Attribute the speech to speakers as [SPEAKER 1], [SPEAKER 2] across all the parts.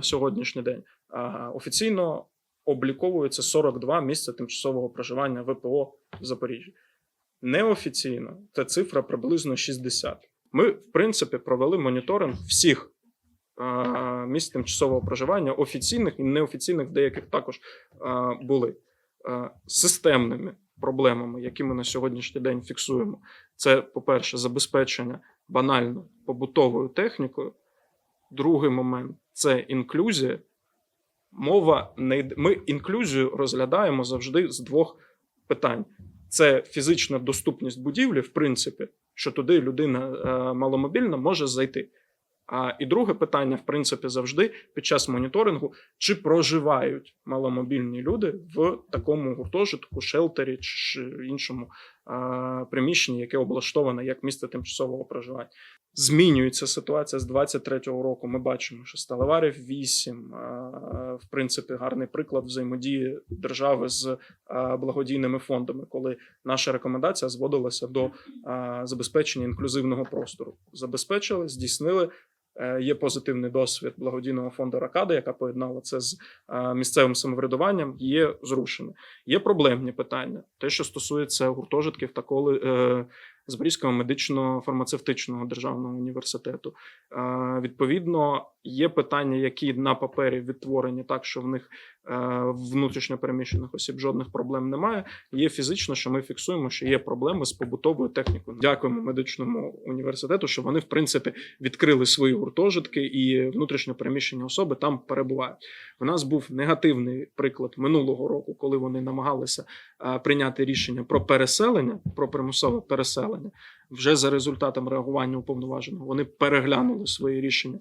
[SPEAKER 1] на сьогоднішній день офіційно обліковується 42 місця тимчасового проживання ВПО в Запоріжжі. Неофіційно ця цифра приблизно 60. Ми, в принципі, провели моніторинг всіх місць тимчасового проживання, офіційних і неофіційних, деяких також були системними проблемами, які ми на сьогоднішній день фіксуємо. Це, по-перше, забезпечення банально побутовою технікою. Другий момент це інклюзія. Мова не йде. Ми інклюзію розглядаємо завжди з двох питань: це фізична доступність будівлі, в принципі, що туди людина е, маломобільна може зайти. А і друге питання, в принципі, завжди під час моніторингу, чи проживають маломобільні люди в такому гуртожитку, шелтері чи іншому а, приміщенні, яке облаштоване як місце тимчасового проживання. Змінюється ситуація з 23-го року. Ми бачимо, що Сталеварів 8, в принципі, гарний приклад взаємодії держави з благодійними фондами, коли наша рекомендація зводилася до забезпечення інклюзивного простору. Забезпечили, здійснили. Е, Є позитивний досвід благодійного фонду Ракада, яка поєднала це з е, місцевим самоврядуванням. Є зрушене. Є проблемні питання. Те, що стосується гуртожитків та коли е, Запорізького медично-фармацевтичного державного університету. Відповідно, є питання, які на папері відтворені так, що в них е, внутрішньо переміщених осіб жодних проблем немає. Є фізично, що ми фіксуємо, що є проблеми з побутовою технікою. Дякуємо медичному університету, що вони в принципі відкрили свої гуртожитки і внутрішньо переміщені особи там перебувають. У нас був негативний приклад минулого року, коли вони намагалися е, прийняти рішення про переселення, про примусове переселення. Вже за результатом реагування уповноваженого вони переглянули свої рішення.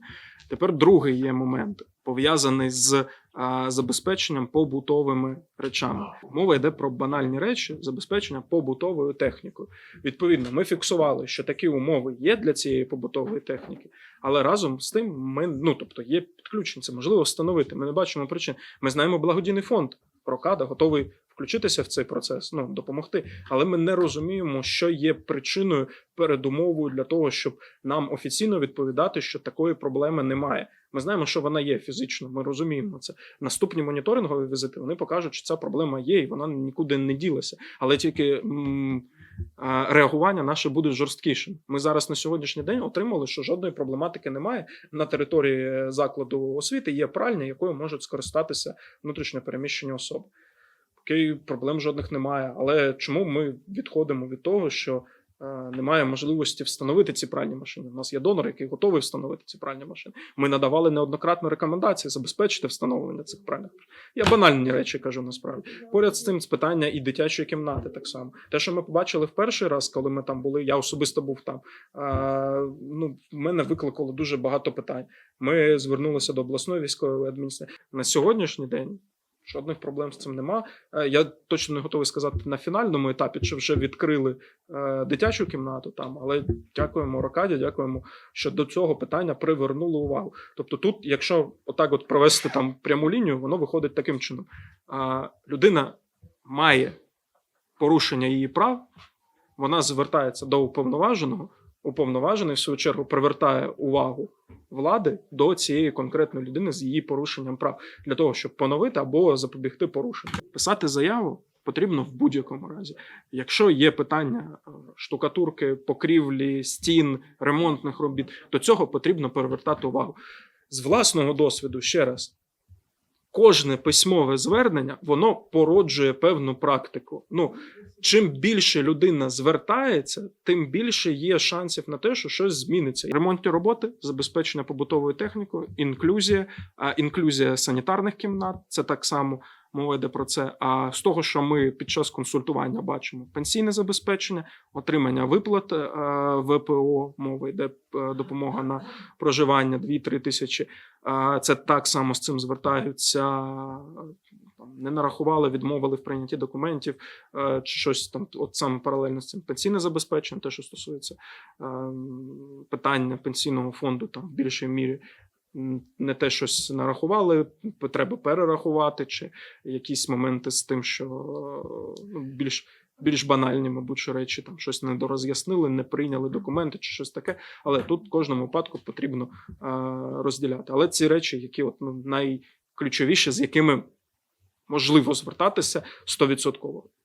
[SPEAKER 1] Тепер другий є момент пов'язаний з а, забезпеченням побутовими речами. Мова йде про банальні речі, забезпечення побутовою технікою. Відповідно, ми фіксували, що такі умови є для цієї побутової техніки, але разом з тим ми ну тобто є підключення, це можливо встановити. Ми не бачимо причин. Ми знаємо благодійний фонд. Рокада готовий включитися в цей процес, ну допомогти. Але ми не розуміємо, що є причиною передумовою для того, щоб нам офіційно відповідати, що такої проблеми немає. Ми знаємо, що вона є фізично. Ми розуміємо це. Наступні моніторингові візити вони покажуть, що ця проблема є, і вона нікуди не ділася. Але тільки м, реагування наше буде жорсткішим. Ми зараз на сьогоднішній день отримали, що жодної проблематики немає на території закладу освіти. Є пральня, якою можуть скористатися внутрішньо переміщені особи. Поки проблем жодних немає. Але чому ми відходимо від того, що е, немає можливості встановити ці пральні машини? У нас є донор, який готовий встановити ці пральні машини. Ми надавали неоднократно рекомендації забезпечити встановлення цих пральних машин. Я банальні речі кажу насправді. Поряд з цим з питання і дитячої кімнати так само. Те, що ми побачили в перший раз, коли ми там були, я особисто був там. е, ну, в мене викликало дуже багато питань. Ми звернулися до обласної військової адміністрації. На сьогоднішній день жодних проблем з цим нема. Е, Я точно не готовий сказати на фінальному етапі, чи вже відкрили е, дитячу кімнату там, але дякуємо Рокаді, дякуємо, що до цього питання привернули увагу. Тобто, тут, якщо отак от провести там пряму лінію, воно виходить таким чином: людина має порушення її прав, вона звертається до уповноваженого. Уповноважений, в свою чергу, привертає увагу влади до цієї конкретної людини з її порушенням прав для того, щоб поновити або запобігти порушенню. Писати заяву потрібно в будь-якому разі. Якщо є питання е, штукатурки, покрівлі, стін, ремонтних робіт, до цього потрібно перевертати увагу. З власного досвіду, ще раз. Кожне письмове звернення воно породжує певну практику. Ну чим більше людина звертається, тим більше є шансів на те, що щось зміниться. Ремонтні роботи, забезпечення побутовою технікою, інклюзія, інклюзія санітарних кімнат це так само мова йде про це. А з того, що ми під час консультування бачимо пенсійне забезпечення, отримання виплат е, ВПО, мова йде е, допомога на проживання 2-3 тисячі. Е, Це так само з цим звертаються. Не нарахували, відмовили в прийнятті документів, чи щось там, от саме паралельно з цим пенсійне забезпечення, те, що стосується е, питання пенсійного фонду, там в більшій мірі не те щось нарахували, треба перерахувати, чи якісь моменти з тим, що ну, більш більш банальні, мабуть, що речі там щось недороз'яснили, не прийняли документи чи щось таке. Але тут в кожному випадку потрібно е, розділяти. Але ці речі, які от, ну, найключовіші, з якими можливо звертатися 100%.